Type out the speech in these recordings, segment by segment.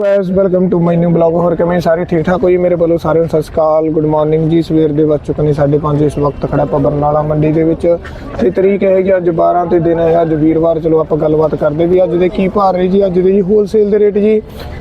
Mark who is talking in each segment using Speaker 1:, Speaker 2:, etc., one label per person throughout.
Speaker 1: Guys welcome to my new blog ਹੋਰ ਕਿਵੇਂ ਸਾਰੇ ਠੀਕ ਠਾਕ ਹੋ ਜੀ? ਮੇਰੇ ਵੱਲੋਂ ਸਾਰਿਆਂ ਨੂੰ ਸਤਿ ਸ਼੍ਰੀ ਅਕਾਲ। ਗੁੱਡ ਮਾਰਨਿੰਗ ਜੀ। ਸਵੇਰ ਦੇ ਵੱਜ ਚੁੱਕੇ ਨੇ 5:30 ਇਸ ਵਕਤ ਖੜਾ ਆਪਾਂ ਬਰਨਾਲਾ ਮੰਡੀ ਦੇ ਵਿੱਚ। ਤੇ ਤਰੀਕ ਹੈਗੀ ਅੱਜ 12 ਤੇ ਦਿਨ ਹੈ। ਅੱਜ ਵੀਰਵਾਰ। ਚਲੋ ਆਪਾਂ ਗੱਲਬਾਤ ਕਰਦੇ ਵੀ ਅੱਜ ਦੇ ਕੀ ਭਾਅ ਰਹੇ ਜੀ? ਅੱਜ ਦੇ ਜੀ ਹੋਲਸੇਲ ਦੇ ਰੇਟ ਜੀ।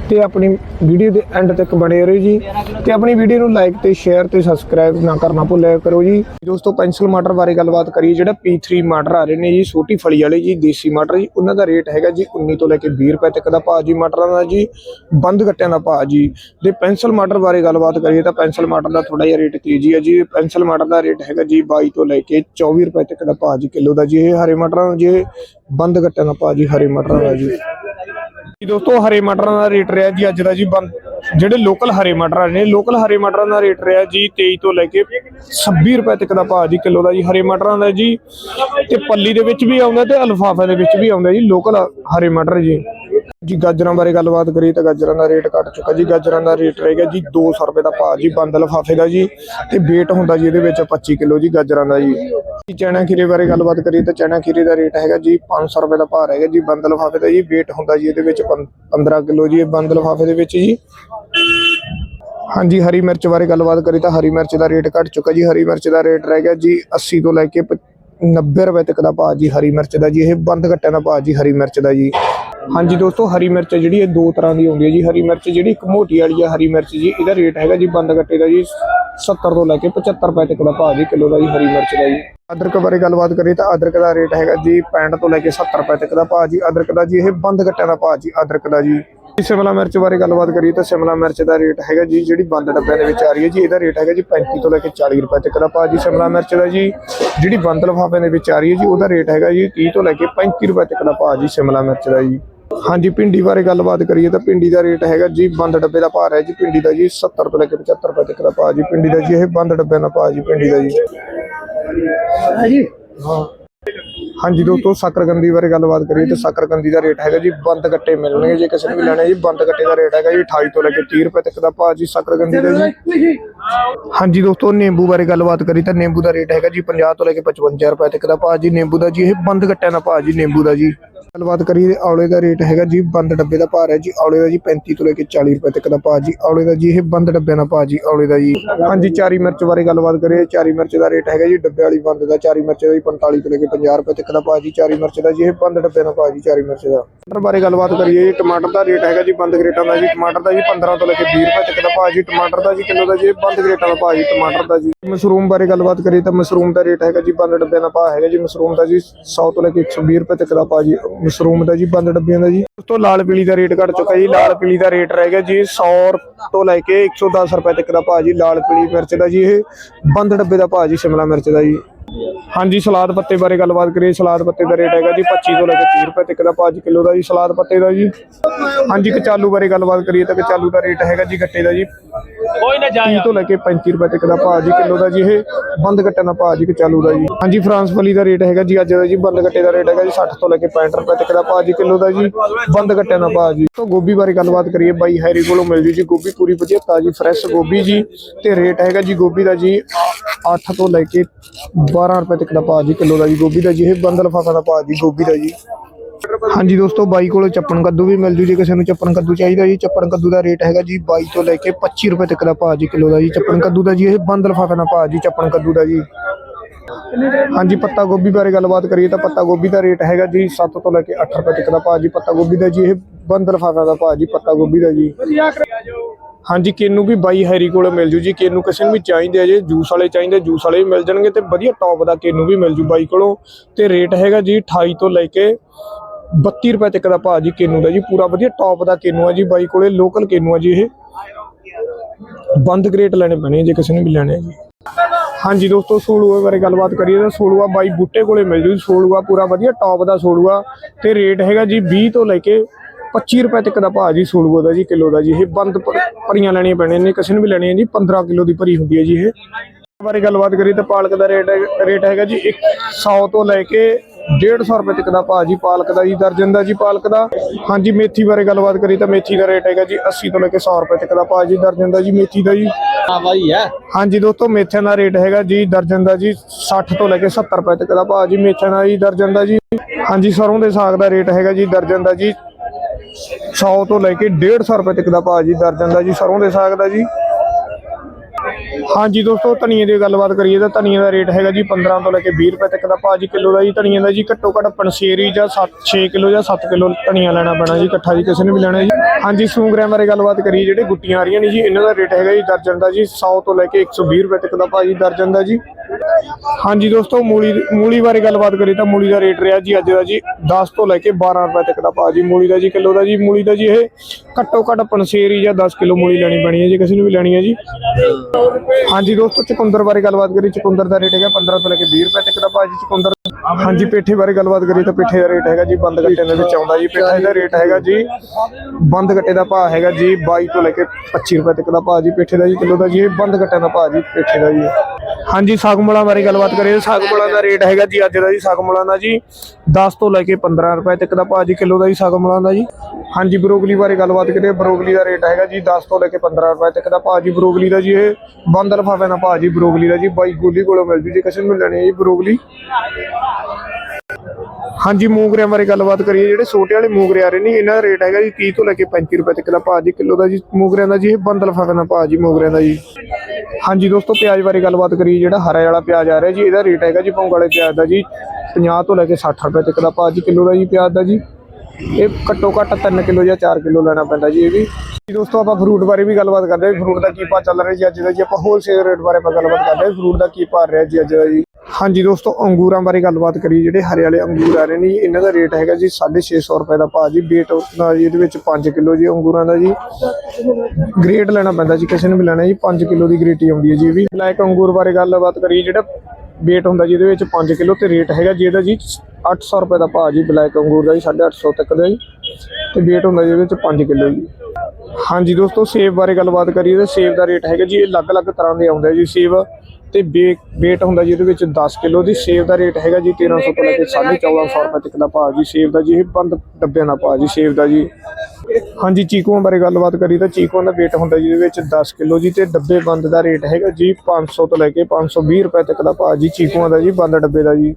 Speaker 1: ਤੇ ਆਪਣੀ ਵੀਡੀਓ ਦੇ ਐਂਡ ਤੱਕ ਬਣੇ ਰਹੋ ਜੀ। ਤੇ ਆਪਣੀ ਵੀਡੀਓ ਨੂੰ ਲਾਈਕ ਤੇ ਸ਼ੇਅਰ ਤੇ ਸਬਸਕ੍ਰਾਈਬ ਨਾ ਕਰਨਾ ਭੁੱਲਿਆ ਕਰੋ ਜੀ। ਦੋਸਤੋ ਪੈਨਸਲ ਮਟਰ ਬਾਰੇ ਗੱਲਬਾਤ ਕਰੀਏ। ਜਿਹੜਾ P3 ਮਟਰ ਆ ਰਹੇ ਨੇ ਜੀ ਛੋਟੀ ਫਲੀ ਵਾਲੇ ਜੀ, ਦੇਸੀ ਮਟਰ ਜੀ, ਉਹਨਾਂ ਦਾ ਰੇਟ ਹੈਗਾ ਜੀ 19 ਤੋਂ ਲੈ ਕੇ 20 ਰੁਪਏ ਤੱਕ ਦਾ ਭਾਅ ਜੀ ਮਟਰਾਂ ਦਾ ਜੀ। ਬੰਦ ਗੱਟਿਆਂ ਦਾ ਭਾਅ ਜੀ। ਤੇ ਪੈਨਸਲ ਮਟਰ ਬਾਰੇ ਗੱਲਬਾਤ ਕਰੀਏ ਤਾਂ ਪੈਨਸਲ ਮਟਰ ਦਾ ਥੋੜਾ ਜਿਹਾ ਰੇਟ ਤੇਜ਼ੀ ਹੈ ਜੀ? ਪੈਨਸਲ ਮਟਰ ਦਾ ਰੇਟ ਹੈਗਾ ਜੀ 22 ਤੋਂ ਲੈ ਕੇ 24 ਰੁਪਏ ਤੱਕ ਦਾ ਭਾਅ ਜੀ ਕਿਲੋ ਦਾ ਜੀ। ਇਹ ਹਰੇ ਮਟਰਾਂ ਜੀ ਬੰਦ ਗੱਟਿਆਂ ਦਾ ਭਾਅ ਜੀ, ਹਰੇ ਮਟਰਾਂ ਦਾ ਜੀ। ਜੀ ਦੋਸਤੋ, ਹਰੇ ਮਟਰਾਂ ਦਾ ਰੇਟ ਰਿਹਾ ਜੀ ਅੱਜ ਦਾ ਜੀ ਜਿਹੜੇ ਲੋਕਲ ਹਰੇ ਮਟਰ ਨੇ ਲੋਕਲ ਹਰੇ ਮਟਰਾਂ ਦਾ ਰੇਟ ਰਿਹਾ ਜੀ 23 ਤੋਂ ਲੈ ਕੇ 26 ਰੁਪਏ ਤੱਕ ਦਾ ਭਾਅ ਜੀ ਕਿਲੋ ਦਾ ਜੀ, ਹਰੇ ਮਟਰਾਂ ਦਾ ਜੀ। ਤੇ ਪੱਲੀ ਦੇ ਵਿੱਚ ਵੀ ਆਉਂਦਾ ਤੇ ਅਲਫਾਫੇ ਦੇ ਵਿੱਚ ਵੀ ਆਉਂਦਾ ਜੀ ਲੋਕਲ ਹਰੇ ਮਟਰ ਜੀ। ਜੀ, ਗਾਜਰਾਂ ਬਾਰੇ ਗੱਲਬਾਤ ਕਰੀਏ ਤਾਂ ਗਾਜਰਾਂ ਦਾ ਰੇਟ ਘਟ ਚੁੱਕਾ ਜੀ, ਗਾਜਰਾਂ ਦਾ ਰੇਟ ਰਹਿ ਗਿਆ ਜੀ 200 ਰੁਪਏ ਦਾ ਭਾਅ ਜੀ, ਬੰਦ ਲਫਾਫੇ ਦਾ ਜੀ ਤੇ weight ਹੁੰਦਾ ਜੀ ਇਹਦੇ ਵਿੱਚ 25 ਕਿਲੋ ਜੀ ਗਾਜਰਾਂ ਦਾ ਜੀ। ਜੀ ਖੀਰੇ ਬਾਰੇ ਗੱਲਬਾਤ ਕਰੀਏ ਤਾਂ ਚਣਾ ਖੀਰੇ ਦਾ ਰੇਟ ਹੈਗਾ ਜੀ 500 ਰੁਪਏ ਦਾ ਭਾਅ ਰਹਿ ਗਿਆ ਜੀ, ਬੰਦ ਲਫਾਫੇ ਦਾ ਜੀ, weight ਹੁੰਦਾ ਜੀ ਇਹਦੇ ਵਿੱਚ ਪੰ- 15 ਕਿਲੋ ਜੀ ਇਹ ਬੰਦ ਲਫਾਫੇ ਦੇ ਵਿੱਚ ਜੀ। ਹਾਂਜੀ, ਹਰੀ ਮਿਰਚ ਬਾਰੇ ਗੱਲਬਾਤ ਕਰੀ ਤਾਂ ਹਰੀ ਮਿਰਚ ਦਾ ਰੇਟ ਘਟ ਚੁੱਕਾ ਜੀ, ਹਰੀ ਮਿਰਚ ਦਾ ਰੇਟ ਰਹਿ ਗਿਆ ਜੀ 80 ਤੋਂ ਲੈ ਕੇ ਪ- 90 ਰੁਪਏ ਤੱਕ ਦਾ ਭਾਅ ਜੀ, ਹਰੀ ਮਿਰਚ ਦਾ ਜੀ, ਇਹ ਬੰਦ ਘੱਟਿਆਂ ਦਾ ਭਾਅ ਜੀ, ਹਰੀ ਮਿਰਚ ਦਾ ਜੀ। ਹਾਂਜੀ ਦੋਸਤੋ ਹਰੀ ਮਿਰਚ ਜਿਹੜੀ ਇਹ ਦੋ ਤਰ੍ਹਾਂ ਦੀ ਆਉਂਦੀ ਹੈ ਜੀ। ਹਰੀ ਮਿਰਚ ਜਿਹੜੀ ਇੱਕ ਮੋਟੀ ਵਾਲੀ ਹੈ ਹਰੀ ਮਿਰਚ ਜੀ ਇਹਦਾ ਰੇਟ ਹੈਗਾ ਜੀ ਬੰਦ ਘੱਟੇ ਦਾ ਜੀ 70 ਤੋਂ ਲੈ ਕੇ 75 ਰੁਪਏ ਤੱਕ ਦਾ ਭਾਅ ਜੀ ਕਿਲੋ ਦਾ ਜੀ ਹਰੀ ਮਿਰਚ ਦਾ ਜੀ। ਅਦਰਕ ਬਾਰੇ ਗੱਲਬਾਤ ਕਰੀਏ ਤਾਂ ਅਦਰਕ ਦਾ ਰੇਟ ਹੈਗਾ ਜੀ 65 ਤੋਂ ਲੈ ਕੇ 70 ਰੁਪਏ ਤੱਕ ਦਾ ਭਾਅ ਜੀ। ਅਦਰਕ ਦਾ ਜੀ ਇਹ ਬੰਦ ਘੱਟਿਆਂ ਦਾ ਭਾਅ ਜੀ ਅਦਰਕ ਦਾ ਜੀ। ਸ਼ਿਮਲਾ ਮਿਰਚ ਬਾਰੇ ਗੱਲਬਾਤ ਕਰੀਏ ਤਾਂ ਸ਼ਿਮਲਾ ਮਿਰਚ ਦਾ ਰੇਟ ਹੈਗਾ ਜੀ ਜਿਹੜੀ ਬੰਦ ਡੱਬਿਆਂ ਦੇ ਵਿੱਚ ਆ ਰਹੀ ਹੈ ਜੀ ਇਹਦਾ ਰੇਟ ਹੈਗਾ ਜੀ 35 ਤੋਂ ਲੈ ਕੇ 40 ਰੁਪਏ ਤੱਕ ਦਾ ਭਾਅ ਜੀ। ਸ਼ਿਮਲਾ ਮਿਰਚ ਦਾ ਜੀ ਜਿਹੜੀ ਬੰਦ ਲਿਫਾਫੇ ਦੇ ਵਿੱਚ ਆ ਰਹੀ ਹੈ ਜੀ ਉਹਦਾ ਰੇਟ ਹੈਗਾ ਜੀ 30 ਤੋਂ ਲੈ ਕੇ 35 ਰੁਪਏ ਤੱਕ ਦਾ ਭਾਅ ਜੀ ਸ਼ਿਮਲਾ ਮਿਰਚ ਦਾ ਜੀ। ਹਾਂਜੀ ਭਿੰਡੀ ਬਾਰੇ ਗੱਲਬਾਤ ਕਰੀਏ ਤਾਂ ਭਿੰਡੀ ਦਾ ਰੇਟ ਹੈਗਾ ਜੀ ਬੰਦ ਡੱਬੇ ਦਾ ਭਾਅ ਹੈ ਜੀ ਭਿੰਡੀ ਦਾ ਜੀ 70 ਤੋਂ ਲੈ ਕੇ 75 ਰੁਪਏ ਤੱਕ ਦਾ ਭਾਅ ਜੀ ਭਿੰਡੀ ਦਾ ਜੀ ਇਹ ਬੰਦ ਡੱਬਿਆਂ ਦਾ ਭਾਅ ਜੀ ਭਿੰਡੀ ਦਾ ਜੀ। ਹਾਂਜੀ। ਹਾਂ। ਹਾਂਜੀ ਦੋਸਤੋ ਸ਼ੱਕਰਕੰਦੀ ਬਾਰੇ ਗੱਲਬਾਤ ਕਰੀਏ ਤਾਂ ਸ਼ੱਕਰਕੰਦੀ ਦਾ ਰੇਟ ਹੈਗਾ ਜੀ ਬੰਦ ਗੱਟੇ ਮਿਲਣਗੇ ਜੇ ਕਿਸੇ ਨੇ ਵੀ ਲੈਣਾ ਜੀ ਬੰਦ ਗੱਟੇ ਦਾ ਰੇਟ ਹੈਗਾ ਜੀ 28 ਤੋਂ ਲੈ ਕੇ 30 ਰੁਪਏ ਤੱਕ ਦਾ ਭਾਅ ਜੀ ਸ਼ੱਕਰਕੰਦੀ ਦਾ ਜੀ। ਹਾਂਜੀ ਦੋਸਤੋ ਨਿੰਬੂ ਬਾਰੇ ਗੱਲਬਾਤ ਕਰੀ ਤਾਂ ਨਿੰਬੂ ਦਾ ਰੇਟ ਹੈਗਾ ਜੀ 50 ਤੋਂ ਲੈ ਕੇ 55 ਰੁਪਏ ਤੱਕ ਦਾ ਭਾਅ ਜੀ ਨਿੰਬੂ ਦਾ ਜੀ ਇਹ ਬੰਦ ਗੱਟਿਆਂ ਦਾ ਭਾਅ ਜੀ ਨਿੰਬੂ ਦਾ ਜੀ। ਗੱਲਬਾਤ ਕਰੀਏ, ਔਲੇ ਦਾ ਰੇਟ ਹੈਗਾ ਜੀ, ਬੰਦ ਡੱਬੇ ਦਾ ਭਾਅ ਹੈ ਜੀ, ਔਲੇ ਦਾ ਜੀ 35 ਤੋਂ ਲੈ ਕੇ 40 ਰੁਪਏ ਤੱਕ ਦਾ ਭਾਅ ਜੀ, ਔਲੇ ਦਾ ਜੀ ਇਹ ਬੰਦ ਡੱਬਿਆਂ ਦਾ ਭਾਅ ਜੀ, ਔਲੇ ਦਾ ਜੀ। ਹਾਂਜੀ, ਚਾਰੀ ਮਿਰਚ ਬਾਰੇ ਗੱਲਬਾਤ ਕਰੀਏ, ਚਾਰੀ ਮਿਰਚ ਦਾ ਰੇਟ ਹੈਗਾ ਜੀ, ਡੱਬੇ ਵਾਲੀ ਬੰਦ ਦਾ ਚਾਰੀ ਮਿਰਚ ਦਾ ਜੀ 45 ਤੋਂ ਲੈ ਕੇ 50 ਰੁਪਏ ਤੱਕ ਦਾ ਭਾਅ ਜੀ, ਚਾਰੀ ਮਿਰਚ ਦਾ ਜੀ, ਇਹ ਬੰਦ ਡੱਬਿਆਂ ਦਾ ਭਾਅ ਜੀ, ਚਾਰੀ ਮਿਰਚ ਦਾ। ਟਮਾਟਰ ਬਾਰੇ ਗੱਲਬਾਤ ਕਰੀਏ ਜੀ, ਟਮਾਟਰ ਦਾ ਰੇਟ ਹੈਗਾ ਜੀ, ਬੰਦ ਗ੍ਰੇਟਾਂ ਦਾ ਜੀ, ਟਮਾਟਰ ਦਾ ਜੀ 15 ਤੋਂ ਲੈ ਕੇ 20 ਰੁਪਏ ਤੱਕ ਦਾ ਭਾਅ ਜੀ, ਟਮਾਟਰ ਦਾ ਜੀ, ਕਿਲੋ ਦਾ ਜੀ ਬੰਦ ਗ੍ਰੇਟਾਂ ਦਾ ਭਾਅ ਜੀ, ਟਮਾਟਰ ਦਾ ਜੀ। ਮਸ਼ਰੂਮ ਬਾਰੇ ਗੱਲਬਾਤ ਕਰੀਏ ਤਾਂ ਮਸ਼ਰੂਮ ਦਾ ਰੇਟ ਹੈਗਾ ਜੀ, ਬੰਦ ਡੱਬਿਆਂ ਦਾ ਭਾਅ ਹੈਗਾ ਜੀ, ਮਸ਼ਰੂਮ ਦਾ ਜੀ 100 ਤੋਂ ਲੈ ਕੇ 120 ਰੁਪਏ ਤੱਕ ਦਾ ਭਾਅ ਜੀ ਮਸ਼ਰੂਮ ਦਾ ਜੀ, ਬੰਦ ਡੱਬਿਆਂ ਦਾ ਜੀ। ਉਸ ਤੋਂ ਲਾਲ ਪੀਲੀ ਦਾ ਰੇਟ ਘਟ ਚੁੱਕਾ ਜੀ। ਲਾਲ ਪੀਲੀ ਦਾ ਰੇਟ ਰਹਿ ਗਿਆ ਜੀ 100 ਤੋਂ ਲੈ ਕੇ 110 ਰੁਪਏ ਤੱਕ ਦਾ ਭਾਅ ਜੀ, ਲਾਲ ਪੀਲੀ ਮਿਰਚ ਦਾ ਜੀ, ਇਹ ਬੰਦ ਡੱਬੇ ਦਾ ਭਾਅ ਜੀ, ਸ਼ਿਮਲਾ ਮਿਰਚ ਦਾ ਜੀ। ਹਾਂਜੀ ਸਲਾਦ ਪੱਤੇ ਬਾਰੇ ਗੱਲਬਾਤ ਕਰੀਏ। ਸਲਾਦ ਪੱਤੇ ਦਾ ਰੇਟ ਹੈਗਾ ਜੀ 25 ਤੋਂ ਲੈ ਕੇ 30 ਰੁਪਏ ਤੱਕ ਦਾ ਭਾਅ ਜੀ ਕਿਲੋ ਦਾ ਜੀ ਸਲਾਦ ਪੱਤੇ ਦਾ ਜੀ। ਹਾਂਜੀ ਕਚਾਲੂ ਬਾਰੇ ਗੱਲਬਾਤ ਕਰੀਏ ਤਾਂ ਕਚਾਲੂ ਦਾ ਰੇਟ ਹੈਗਾ ਜੀ ਗੱਟੇ ਦਾ ਜੀ।
Speaker 2: ਕੋਈ ਨਾ
Speaker 1: 30 ਤੋਂ ਲੈ ਕੇ 35 ਰੁਪਏ ਤੱਕ ਦਾ ਭਾਅ ਜੀ ਕਿਲੋ ਦਾ ਜੀ ਇਹ। ਬੰਦ ਗੱਟੇ ਦਾ ਭਾਅ ਜੀ ਕਚਾਲੂ ਦਾ ਜੀ। ਹਾਂਜੀ ਫਰਾਂਸ ਫਲੀ ਦਾ ਰੇਟ ਹੈਗਾ ਜੀ ਅੱਜ ਦਾ ਜੀ ਬੰਦ ਗੱਟੇ ਦਾ ਰੇਟ ਹੈਗਾ ਜੀ 60 ਤੋਂ ਲੈ ਕੇ 65 ਰੁਪਏ ਤੱਕ ਦਾ ਭਾਅ ਜੀ ਕਿਲੋ ਦਾ ਜੀ। ਬੰਦ ਗੱਟੇ ਦਾ ਭਾਅ ਜੀ। ਤੋਂ ਗੋਭੀ ਬਾਰੇ ਗੱਲਬਾਤ ਕਰੀਏ। ਬਾਈ ਹੈਰੀ ਕੋਲੋਂ ਮਿਲ ਜੂ ਜੀ ਗੋਭੀ ਪੂਰੀ ਵਧੀਆ ਤਾਜੀ ਫਰੈਸ਼ ਗੋਭੀ ਜੀ। ਤੇ ਰੇਟ ਹੈਗਾ ਜੀ ਗੋਭੀ ਦਾ ਜੀ 8 ਤੋਂ ਲੈ ਕੇ 12 ਰੁਪਏ ਤੱਕ ਦਾ ਭਾਅ ਜੀ, ਕਿਲੋ ਦਾ ਜੀ, ਗੋਭੀ ਦਾ ਜੀ, ਇਹ ਬੰਦ ਲਫਾਫਾ ਦਾ ਭਾਅ ਜੀ, ਗੋਭੀ ਦਾ ਜੀ। ਹਾਂਜੀ ਦੋਸਤੋ, ਬਾਈ ਕੋਲੋਂ ਚੱਪਣ ਕੱਦੂ ਵੀ ਮਿਲ ਜੂ, ਜੇ ਕਿਸੇ ਨੂੰ ਚੱਪਣ ਕੱਦੂ ਚਾਹੀਦਾ ਜੀ, ਚੱਪਣ ਕੱਦੂ ਦਾ ਰੇਟ ਹੈਗਾ ਜੀ 22 ਤੋਂ ਲੈ ਕੇ 25 ਰੁਪਏ ਤੱਕ ਦਾ ਭਾਅ ਜੀ, ਕਿਲੋ ਦਾ ਜੀ। ਚੱਪਣ ਕੱਦੂ ਦਾ ਜੀ, ਇਹ ਬੰਦਲ ਲਫਾਫੇ ਦਾ ਭਾਅ ਜੀ, ਚੱਪਣ ਕੱਦੂ ਦਾ ਜੀ। ਹਾਂਜੀ, ਪੱਤਾ ਗੋਭੀ ਬਾਰੇ ਗੱਲਬਾਤ ਕਰੀਏ ਤਾਂ ਪੱਤਾ ਗੋਭੀ ਦਾ ਰੇਟ ਹੈਗਾ ਜੀ 7 ਤੋਂ ਲੈ ਕੇ 8 ਰੁਪਏ ਤੱਕ ਦਾ ਭਾਅ ਜੀ, ਪੱਤਾ ਗੋਭੀ ਦਾ ਜੀ, ਇਹ ਬੰਦ ਲਫਾਫੇ ਦਾ ਭਾਅ ਜੀ, ਪੱਤਾ ਗੋਭੀ ਦਾ ਜੀ। ਹਾਂਜੀ, ਕਿੰਨੂ ਵੀ ਬਾਈ ਹੈਰੀ ਕੋਲ ਮਿਲ ਜੂ ਜੀ, ਕਿੰਨੂ ਕਿਸੇ ਨੂੰ ਵੀ ਚਾਹੀਦੇ ਆ ਜੇ, ਜੂਸ ਵਾਲੇ ਚਾਹੀਦੇ, ਜੂਸ ਵਾਲੇ ਵੀ ਮਿਲ ਜਾਣਗੇ ਤੇ ਵਧੀਆ ਟੌਪ ਦਾ ਕਿੰਨੂ ਵੀ ਮਿਲ ਜੂ ਬਾਈ ਕੋਲੋਂ। ਤੇ ਰੇਟ ਹੈਗਾ ਜੀ 28 ਤੋਂ ਲੈ ਕੇ 32 ਰੁਪਏ ਤੱਕ ਦਾ ਭਾਅ ਜੀ ਕਿੰਨੂ ਦਾ ਜੀ, ਪੂਰਾ ਵਧੀਆ ਟੌਪ ਦਾ ਕਿੰਨੂ ਆ ਜੀ ਬਾਈ ਕੋਲੇ ਲੋਕਲ ਕਿੰਨੂ ਆ ਜੀ ਇਹ। ਬੰਦ ਗ੍ਰੇਟ ਲੈਣੇ ਪੈਣੇ ਆ ਜੇ ਕਿਸੇ ਨੇ ਵੀ ਲੈਣੇ ਜੀ। ਹਾਂਜੀ ਦੋਸਤੋ, ਸੋਲੂਆ ਬਾਰੇ ਗੱਲਬਾਤ ਕਰੀਏ ਤਾਂ ਸੋਲੂਆ ਬਾਈ ਬੂਟੇ ਕੋਲੇ ਮਿਲ ਜੂ ਸੋਲੂਆ ਪੂਰਾ ਵਧੀਆ ਟੌਪ ਦਾ ਸੋਲੂਆ। ਤੇ ਰੇਟ ਹੈਗਾ ਜੀ 20 ਤੋਂ ਲੈ ਕੇ 25 ਰੁਪਏ ਤੱਕ ਦਾ ਭਾਅ ਜੀ ਸੋਲੂਆ ਦਾ ਜੀ ਕਿਲੋ ਦਾ ਜੀ ਇਹ ਬੰਦ ਭਰੀਆਂ ਲੈਣੀਆਂ ਪੈਣੀਆਂ ਨੇ ਕਿਸੇ ਨੂੰ ਵੀ ਲੈਣੀਆਂ ਜੀ 15 ਕਿਲੋ ਦੀ ਭਰੀ ਹੁੰਦੀ ਹੈ ਜੀ ਇਹ। ਬਾਰੇ ਗੱਲਬਾਤ ਕਰੀਏ ਤਾਂ ਪਾਲਕ ਦਾ ਰੇਟ ਰੇਟ ਹੈਗਾ ਜੀ 100 ਤੋਂ ਲੈ ਕੇ 150 ਰੁਪਏ ਤੱਕ ਦਾ ਭਾਅ ਜੀ ਪਾਲਕ ਦਾ ਜੀ ਦਰਜਨ ਦਾ ਜੀ ਪਾਲਕ ਦਾ। ਹਾਂਜੀ ਮੇਥੀ ਬਾਰੇ ਗੱਲਬਾਤ ਕਰੀਏ ਤਾਂ ਮੇਥੀ ਦਾ ਰੇਟ ਹੈਗਾ ਜੀ 80 ਤੋਂ ਲੈ ਕੇ 100 ਰੁਪਏ ਤੱਕ ਦਾ ਭਾਅ ਜੀ ਦਰਜਨ ਦਾ ਜੀ ਮੇਥੀ ਦਾ ਜੀ।
Speaker 2: ਹਾਂ ਬਾਈ ਹੈ।
Speaker 1: ਹਾਂਜੀ ਦੋਸਤੋ ਮੇਥਿਆਂ ਦਾ ਰੇਟ ਹੈਗਾ ਜੀ ਦਰਜਨ ਦਾ ਜੀ 60 ਤੋਂ ਲੈ ਕੇ 70 ਰੁਪਏ ਤੱਕ ਦਾ ਭਾਅ ਜੀ ਮੇਥਿਆਂ ਦਾ ਜੀ ਦਰਜਨ ਦਾ ਜੀ। ਹਾਂਜੀ ਸਰੋਂ ਦੇ ਸਾਗ ਦਾ ਰੇਟ ਹੈਗਾ ਜੀ ਦਰਜਨ ਦਾ ਜੀ 100 ਤੋਂ ਲੈ ਕੇ 150 ਰੁਪਏ ਤੱਕ ਦਾ ਭਾਅ ਜੀ ਦਰਜਨ ਦਾ ਜੀ, ਸਰੋਂ ਦੇ ਸਾਗ ਦਾ ਜੀ। ਹਾਂਜੀ ਦੋਸਤੋ, ਧਨੀਏ ਦੀ ਗੱਲਬਾਤ ਕਰੀਏ ਤਾਂ ਧਨੀਏ ਦਾ ਰੇਟ ਹੈਗਾ ਜੀ 15 ਤੋਂ ਲੈ ਕੇ 20 ਰੁਪਏ ਤੱਕ ਦਾ ਭਾਅ ਜੀ ਕਿਲੋ ਦਾ ਜੀ। ਧਨੀਏ ਦਾ ਜੀ ਘੱਟੋ ਘੱਟ ਪਨਸੇਰੀ ਜਾਂ 7 6 ਕਿਲੋ ਜਾਂ 7 ਕਿਲੋ ਧਨੀਆ ਲੈਣਾ ਪੈਣਾ ਜੀ, ਇਕੱਠਾ ਜੀ ਕਿਸੇ ਨੇ ਵੀ ਲੈਣਾ ਜੀ। ਹਾਂਜੀ ਸੂਗਰਿਆਂ ਬਾਰੇ ਗੱਲਬਾਤ ਕਰੀਏ, ਜਿਹੜੇ ਗੁੱਟੀਆਂ ਆ ਰਹੀਆਂ ਨੇ ਜੀ, ਇਹਨਾਂ ਦਾ ਰੇਟ ਹੈਗਾ ਜੀ ਦਰਜਨ ਦਾ ਜੀ 100 ਤੋਂ ਲੈ ਕੇ 120 ਰੁਪਏ ਤੱਕ ਦਾ ਭਾਅ ਜੀ ਦਰਜਨ ਦਾ ਜੀ। ਹਾਂਜੀ ਦੋਸਤੋ, ਮੂਲੀ ਮੂਲੀ ਬਾਰੇ ਗੱਲਬਾਤ ਕਰੀਏ ਤਾਂ ਮੂਲੀ ਦਾ ਰੇਟ ਰਿਹਾ ਜੀ ਅੱਜ ਦਾ ਜੀ 10 ਤੋਂ ਲੈ ਕੇ 12 ਰੁਪਏ ਤੱਕ ਦਾ ਭਾਅ ਜੀ। ਮੂਲੀ ਦਾ ਜੀ ਕਿਲੋ ਦਾ ਜੀ, ਮੂਲੀ ਦਾ ਜੀ ਇਹ ਘੱਟੋ ਘੱਟ ਪਨਸੇਰੀ ਜਾਂ 10 ਕਿਲੋ ਮੂਲੀ ਲੈਣੀ ਪੈਣੀ ਹੈ ਜੀ, ਕਿਸੇ ਨੂੰ ਵੀ ਲੈਣੀ ਹੈ ਜੀ। ਹਾਂਜੀ ਦੋਸਤੋ, ਚੁਕੰਦਰ ਬਾਰੇ ਗੱਲਬਾਤ ਕਰੀਏ। ਚੁਕੰਦਰ ਦਾ ਰੇਟ ਹੈਗਾ 15 ਤੋਂ ਲੈ ਕੇ 20 ਰੁਪਏ ਤੱਕ ਦਾ ਭਾਅ ਜੀ। ਚੁਕੰਦਰ ਹਾਂਜੀ, ਪੇਠੇ ਬਾਰੇ ਗੱਲਬਾਤ ਕਰੀਏ ਤਾਂ ਪੇਠੇ ਦਾ ਰੇਟ ਹੈਗਾ ਜੀ, ਬੰਦ ਗੱਟੇ ਦੇ ਵਿੱਚ ਆਉਂਦਾ ਜੀ। ਪੇਠੇ ਦਾ ਰੇਟ ਹੈਗਾ ਜੀ, ਬੰਦ ਗੱਟੇ ਦਾ ਭਾਅ ਹੈਗਾ ਜੀ 22 ਤੋਂ ਲੈ ਕੇ 25 ਰੁਪਏ ਤੱਕ ਦਾ ਭਾਅ ਜੀ, ਪੇਠੇ ਦਾ ਜੀ, ਕਿਲੋ ਦਾ ਜੀ। ਇਹ ਬੰਦ ਗੱਟਿਆਂ ਦਾ ਭਾਅ ਜੀ, ਪੇਠੇ ਦਾ ਜੀ। ਹਾਂਜੀ ਸਾਗਮੂਲਾ ਬਾਰੇ ਗੱਲਬਾਤ ਕਰੀਏ। ਸਾਗਮੂਲਾ ਦਾ ਰੇਟ ਹੈਗਾ ਜੀ ਅੱਜ ਦਾ ਜੀ ਸਾਗਮੂਲਾ ਦਾ ਜੀ 10 ਤੋਂ ਲੈ ਕੇ 15 ਰੁਪਏ ਤੱਕ ਦਾ ਭਾਅ ਜੀ ਕਿਲੋ ਦਾ ਜੀ ਸਾਗਮੂਲਾ ਦਾ ਜੀ। ਹਾਂਜੀ ਬਰੋਕਲੀ ਬਾਰੇ ਗੱਲਬਾਤ ਕਰੀਏ। ਬਰੋਕਲੀ ਦਾ ਰੇਟ ਹੈਗਾ ਜੀ 10 ਤੋਂ ਲੈ ਕੇ 15 ਰੁਪਏ ਤੱਕ ਦਾ ਭਾਅ ਜੀ ਬਰੋਕਲੀ ਦਾ ਜੀ ਇਹ ਬੰਦ ਲਫਾਫੇ ਦਾ ਭਾਅ ਜੀ ਬਰੋਕਲੀ ਦਾ ਜੀ ਬਾਈ ਗੋਲੀ ਕੋਲੋਂ ਮਿਲ ਜੂ ਜੀ ਕਿਸੇ ਨੂੰ ਲੈਣੀ ਹੈ ਜੀ ਬਰੋਕਲੀ। ਹਾਂਜੀ, ਮੂੰਗਰਿਆਂ ਬਾਰੇ ਗੱਲਬਾਤ ਕਰੀਏ, ਜਿਹੜੇ ਛੋਟੇ ਵਾਲੇ ਮੂੰਗਰੇ ਆ ਰਹੇ ਨੇ, ਇਹਨਾਂ ਦਾ ਰੇਟ ਹੈਗਾ ਜੀ 30 ਤੋਂ ਲੈ ਕੇ 35 ਰੁਪਏ ਤੱਕ ਦਾ ਭਾਅ ਜੀ, ਕਿਲੋ ਦਾ ਜੀ, ਮੂੰਗਰਿਆਂ ਦਾ ਜੀ, ਇਹ ਬੰਦਲ ਲਫਾਫੇ ਭਾਅ ਜੀ, ਮੂੰਗਰਿਆਂ ਦਾ ਜੀ। ਹਾਂਜੀ ਦੋਸਤੋ, ਪਿਆਜ਼ ਬਾਰੇ ਗੱਲਬਾਤ ਕਰੀਏ, ਜਿਹੜਾ ਹਰਾ ਵਾਲਾ ਪਿਆਜ਼ ਆ ਰਿਹਾ ਜੀ, ਇਹਦਾ ਰੇਟ ਹੈਗਾ ਜੀ ਭੌਂਗ ਵਾਲੇ ਪਿਆਜ਼ ਦਾ ਜੀ 50 ਤੋਂ ਲੈ ਕੇ 60 ਰੁਪਏ ਤੱਕ ਦਾ ਭਾਅ ਜੀ, ਕਿਲੋ ਦਾ ਜੀ ਪਿਆਜ਼ ਦਾ ਜੀ। ਇਹ ਘੱਟੋ ਘੱਟ 3 ਕਿਲੋ ਜਾਂ 4 ਕਿਲੋ ਲੈਣਾ ਪੈਂਦਾ ਜੀ, ਇਹ ਵੀ। ਦੋਸਤੋ, ਆਪਾਂ ਫਰੂਟ ਬਾਰੇ ਵੀ ਗੱਲਬਾਤ ਕਰਦੇ ਹਾਂ ਫਰੂਟ ਦਾ ਕੀ ਭਾਅ ਚੱਲ ਰਿਹਾ ਜੀ ਅੱਜ ਦਾ ਜੀ। ਆਪਾਂ ਹੋਲਸੇਲ ਰੇਟ ਬਾਰੇ ਆਪਾਂ ਗੱਲਬਾਤ ਕਰਦੇ ਹਾਂ ਫਰੂਟ ਦਾ ਕੀ ਭਾਅ ਰਿਹਾ ਜੀ ਅੱਜ ਦਾ ਜੀ। ਹਾਂਜੀ ਦੋਸਤੋ, ਅੰਗੂਰਾਂ ਬਾਰੇ ਗੱਲਬਾਤ ਕਰੀਏ, ਜਿਹੜੇ ਹਰੇ ਵਾਲੇ ਅੰਗੂਰ ਆ ਰਹੇ ਨੇ ਜੀ, ਇਹਨਾਂ ਦਾ ਰੇਟ ਹੈਗਾ ਜੀ 650 ਰੁਪਏ ਦਾ ਭਾਅ ਜੀ। weight ਦਾ ਜੀ, ਇਹਦੇ ਵਿੱਚ 5 ਕਿਲੋ ਜੀ ਅੰਗੂਰਾਂ ਦਾ ਜੀ। ਗ੍ਰੇਟ ਲੈਣਾ ਪੈਂਦਾ ਜੀ, ਕਿਸੇ ਨੂੰ ਵੀ ਲੈਣਾ ਜੀ 5 ਕਿਲੋ ਦੀ ਗ੍ਰੇਟੀ ਆਉਂਦੀ ਹੈ ਜੀ ਇਹ ਵੀ। ਬਲੈਕ ਅੰਗੂਰ ਬਾਰੇ ਗੱਲਬਾਤ ਕਰੀਏ, ਜਿਹੜਾ weight ਹੁੰਦਾ ਜੀ, ਇਹਦੇ ਵਿੱਚ 5 ਕਿਲੋ ਤੇ ਰੇਟ ਹੈਗਾ ਜੀ, ਇਹਦਾ ਜੀ 800 ਰੁਪਏ ਦਾ ਭਾਅ ਜੀ ਬਲੈਕ ਅੰਗੂਰ ਦਾ ਜੀ 850 ਤੱਕ ਦਾ ਜੀ। ਤੇ weight ਹੁੰਦਾ ਜੀ, ਇਹਦੇ ਵਿੱਚ 5 ਕਿਲੋ ਜੀ। ਹਾਂਜੀ ਦੋਸਤੋ, ਸੇਬ ਬਾਰੇ ਗੱਲਬਾਤ ਕਰੀਏ ਤਾਂ ਸੇਬ ਦਾ ਰੇਟ ਹੈਗਾ ਜੀ, ਇਹ ਅਲੱਗ-ਅਲੱਗ ਤਰ੍ਹਾਂ ਦੇ ਆਉਂਦੇ ਜੀ ਸੇਬ। ਤੇ weight ਹੁੰਦਾ ਜੀ ਇਹਦੇ ਵਿੱਚ 10 ਕਿਲੋ ਦੀ ਸੇਬ ਦਾ ਰੇਟ ਹੈਗਾ ਜੀ 1300 ਤੋਂ ਲੈ ਕੇ 1450 ਰੁਪਏ ਤੱਕ ਦਾ ਭਾਅ ਜੀ ਸੇਬ ਦਾ ਜੀ, ਇਹ ਬੰਦ ਡੱਬਿਆਂ ਦਾ ਭਾਅ ਜੀ ਸੇਬ ਦਾ ਜੀ। ਹਾਂਜੀ, ਚੀਕੂਆਂ ਬਾਰੇ ਗੱਲਬਾਤ ਕਰੀ ਤਾਂ ਚੀਕੂਆਂ ਦਾ weight ਹੁੰਦਾ ਜੀ ਇਹਦੇ ਵਿੱਚ 10 ਕਿਲੋ ਜੀ ਤੇ ਡੱਬੇ ਬੰਦ ਦਾ ਰੇਟ ਹੈਗਾ ਜੀ 500 ਤੋਂ ਲੈ ਕੇ 520 ਰੁਪਏ ਤੱਕ ਦਾ ਭਾਅ ਜੀ ਚੀਕੂਆਂ ਦਾ ਜੀ, ਬੰਦ ਡੱਬੇ ਦਾ ਜੀ।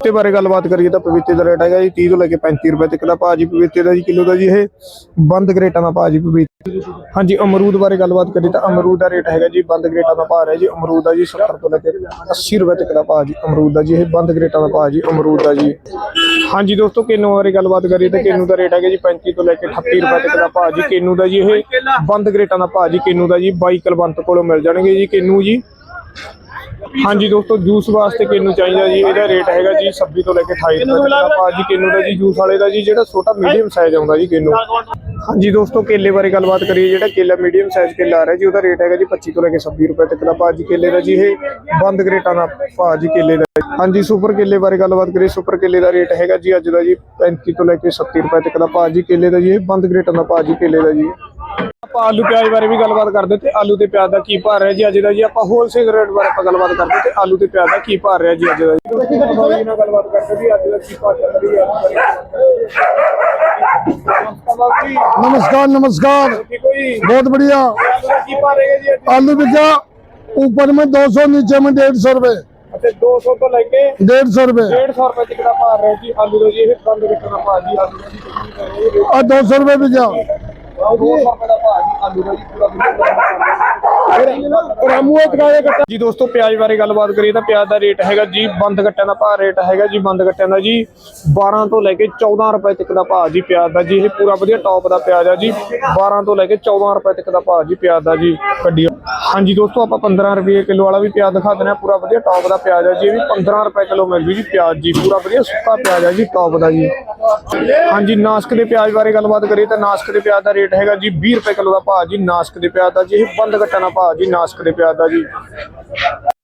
Speaker 1: ਤੇ ਬਾਰੇ ਗੱਲਬਾਤ ਕਰੀਏ ਤਾਂ ਪਪੀਤੇ ਦਾ ਰੇਟ ਹੈਗਾ ਜੀ 30 ਤੋਂ ਲੈ ਕੇ 35 ਰੁਪਏ ਤੱਕ ਦਾ ਭਾਅ ਜੀ ਪਪੀਤੇ ਦਾ ਜੀ, ਕਿਲੋ ਦਾ ਜੀ ਇਹ ਬੰਦ ਗ੍ਰੇਟਾਂ ਦਾ ਭਾਅ ਜੀ ਪਪੀਤੇ ਹਾਂਜੀ, ਅਮਰੂਦ ਬਾਰੇ ਗੱਲਬਾਤ ਕਰੀਏ ਤਾਂ ਅਮਰੂਦ ਦਾ ਰੇਟ ਹੈਗਾ ਜੀ ਬੰਦ ਗ੍ਰੇਟਾਂ ਦਾ ਭਾਅ ਹੈ ਜੀ, ਅਮਰੂਦ ਦਾ ਜੀ 70 ਤੋਂ ਲੈ ਕੇ 80 ਰੁਪਏ ਤੱਕ ਦਾ ਭਾਅ ਜੀ, ਅਮਰੂਦ ਦਾ ਜੀ ਇਹ ਬੰਦ ਗ੍ਰੇਟਾਂ ਦਾ ਭਾਅ ਜੀ, ਅਮਰੂਦ ਦਾ ਜੀ। ਹਾਂਜੀ ਦੋਸਤੋ, ਕਿੰਨੂ ਬਾਰੇ ਗੱਲਬਾਤ ਕਰੀਏ ਤਾਂ ਕਿੰਨੂ ਦਾ ਰੇਟ ਹੈਗਾ ਜੀ 35 ਤੋਂ ਲੈ ਕੇ 38 ਰੁਪਏ ਤੱਕ ਦਾ ਭਾਅ ਜੀ, ਕਿੰਨੂ ਦਾ ਜੀ ਇਹ ਬੰਦ ਗ੍ਰੇਟਾਂ ਦਾ ਭਾਅ ਜੀ, ਕਿੰਨੂ ਦਾ ਜੀ ਬਾਈ ਕਲਵੰਤ ਕੋਲੋਂ ਮਿਲ ਜਾਣਗੇ ਜੀ, ਕਿੰਨੂ ਜੀ। ਹਾਂਜੀ ਦੋਸਤੋ ਜੂਸ ਵਾਸਤੇ ਕਿੰਨੂ ਚਾਹੀਦਾ ਜੀ? ਇਹਦਾ ਰੇਟ ਹੈਗਾ ਜੀ 26 ਤੋਂ ਲੈ ਕੇ 28 ਤੱਕ ਦਾ। ਭਾਅ ਜੀ ਕਿੰਨੂ ਦਾ ਜੀ? ਜੂਸ ਵਾਲੇ ਦਾ ਜੀ, ਜਿਹੜਾ ਛੋਟਾ ਮੀਡੀਅਮ ਸਾਈਜ਼ ਆਉਂਦਾ ਜੀ ਕਿੰਨੂ। ਹਾਂਜੀ ਦੋਸਤੋ, ਕੇਲੇ ਬਾਰੇ ਗੱਲਬਾਤ ਕਰੀਏ। ਜਿਹੜਾ ਕੇਲਾ ਮੀਡੀਅਮ ਸਾਈਜ਼ ਕੇਲਾ ਆ ਰਿਹਾ ਜੀ, ਉਹਦਾ ਰੇਟ ਹੈਗਾ ਜੀ 25 ਤੋਂ ਲੈ ਕੇ 26 ਰੁਪਏ ਤੱਕ ਦਾ। ਭਾਅ ਜੀ ਕੇਲੇ ਦਾ ਜੀ, ਇਹ ਬੰਦ ਗ੍ਰੇਟਾਂ ਦਾ ਭਾਅ ਜੀ ਕੇਲੇ ਦਾ। ਹਾਂਜੀ ਸੁਪਰ ਕੇਲੇ ਬਾਰੇ ਗੱਲਬਾਤ ਕਰੀਏ। ਸੁਪਰ ਕੇਲੇ ਦਾ ਰੇਟ ਹੈਗਾ ਜੀ ਅੱਜ ਦਾ ਜੀ 35 ਤੋਂ ਲੈ ਕੇ 70 ਰੁਪਏ ਤੱਕ ਦਾ। ਭਾਅ ਜੀ ਕੇਲੇ ਦਾ ਜੀ, ਇਹ ਬੰਦ ਗ੍ਰੇਟਾਂ ਦਾ ਭਾਅ ਜੀ ਕੇਲੇ ਦਾ ਜੀ। ਆਪਾਂ ਆਲੂ ਪਿਆਜ਼ ਬਾਰੇ ਵੀ ਗੱਲਬਾਤ ਕਰਦੇ ਤੇ ਆਲੂ ਤੇ ਪਿਆਜ਼ ਦਾ ਕੀ ਭਾਅ ਰਿਹਾ ਜੀ ਅੱਜ ਦਾ ਜੀ ਆਪਾਂ ਹੋਲਸੇਲ ਰੇਟ ਬਾਰੇ ਆਪਾਂ ਗੱਲਬਾਤ ਕਰਦੇ ਤੇ ਆਲੂ ਤੇ ਪਿਆਜ਼ ਦਾ ਕੀ ਭਾਅ ਰਿਹਾ ਜੀ ਅੱਜ ਦਾ ਜੀ ਤੁਸੀਂ ਬਾਬਾ ਜੀ ਨਾਲ ਗੱਲਬਾਤ ਕਰਦੇ ਵੀ ਅੱਜ ਦਾ ਕੀ ਭਾਅ ਚੱਲ ਰਹੀ ਹੈ
Speaker 3: नमस्कार नमस्कार
Speaker 1: ਕੋਈ
Speaker 3: बहुत बढ़िया
Speaker 1: ਆਲੂ ਦਾ ਕੀ ਭਾਅ ਰਹੇਗਾ ਜੀ ਅੱਜ
Speaker 3: आलू बिका ऊपर में 200 नीचे में डेढ़ सौ रुपए
Speaker 1: ਅਤੇ 200 ਤੋਂ ਲੈ ਕੇ
Speaker 3: डेढ़ सौ रुपए
Speaker 1: 150 ਰੁਪਏ ਤੱਕ ਦਾ ਭਾਅ ਰਿਹਾ ਜੀ ਆਲੂ ਦਾ ਜੀ ਇਹ ਬੰਦ ਗ੍ਰੇਟਾਂ ਦਾ ਭਾਅ ਜੀ ਆਲੂ ਦਾ ਜੀ ਕਿੰਨੀ ਕਰ ਰਹੀ ਹੈ 200 ਰੁਪਏ ਦਾ ਭਾਅ ਜੀ ਆਲੂ ਦਾ ਜੀ ਪੂਰਾ ਰਾਮੂ ਇਤਕਾਏ ਗੱਟਾ ਜੀ ਦੋਸਤੋ, ਪਿਆਜ਼ ਬਾਰੇ ਗੱਲਬਾਤ ਕਰੀਏ ਤਾਂ ਪਿਆਜ਼ ਦਾ ਰੇਟ ਹੈਗਾ ਜੀ, ਬੰਦ ਗੱਟਿਆਂ ਦਾ ਭਾਅ ਰੇਟ ਹੈਗਾ ਜੀ, ਬੰਦ ਗੱਟਿਆਂ ਦਾ ਜੀ। 12 ਤੋਂ ਲੈ ਕੇ 14 ਰੁਪਏ ਤੱਕ ਦਾ ਭਾਅ ਜੀ ਪਿਆਜ਼ ਦਾ ਜੀ, ਇਹ ਪੂਰਾ ਵਧੀਆ ਟੌਪ ਦਾ ਪਿਆਜ਼ ਆ ਜੀ। 12 ਤੋਂ ਲੈ ਕੇ 14 ਰੁਪਏ ਤੱਕ ਦਾ ਭਾਅ ਜੀ ਪਿਆਜ਼ ਦਾ ਜੀ ਕੱਢੀ ਹਾਂਜੀ ਦੋਸਤੋ, ਆਪਾਂ 15 ਰੁਪਏ ਕਿਲੋ ਵਾਲਾ ਵੀ ਪਿਆਜ਼ ਦਿਖਾ ਦਿੰਦੇ ਹਾਂ, ਪੂਰਾ ਵਧੀਆ ਟੌਪ ਦਾ ਪਿਆਜ਼ ਆ ਜੀ, ਇਹ ਵੀ 15 ਰੁਪਏ ਕਿਲੋ ਮਿਲ ਜੂ ਜੀ ਪਿਆਜ਼ ਜੀ, ਪੂਰਾ ਵਧੀਆ ਸੁੱਕਾ ਪਿਆਜ਼ ਆ ਜੀ ਟੌਪ ਦਾ ਜੀ। ਹਾਂਜੀ, ਨਾਸਕ ਦੇ ਪਿਆਜ਼ ਬਾਰੇ ਗੱਲਬਾਤ ਕਰੀਏ ਤਾਂ ਨਾਸਕ ਦੇ ਪਿਆਜ਼ ਦਾ ਰੇਟ ਹੈਗਾ ਜੀ 20 ਰੁਪਏ ਕਿਲੋ ਦਾ ਭਾਅ ਜੀ, ਨਾਸਕ ਦੇ ਪਿਆਜ਼ ਦਾ ਜੀ, ਇਹ ਬੰਦ ਗੱਟਾਂ ਦਾ ਭਾਅ ਜੀ ਨਾਸਕ ਦੇ ਪਿਆ ਦਾ ਜੀ।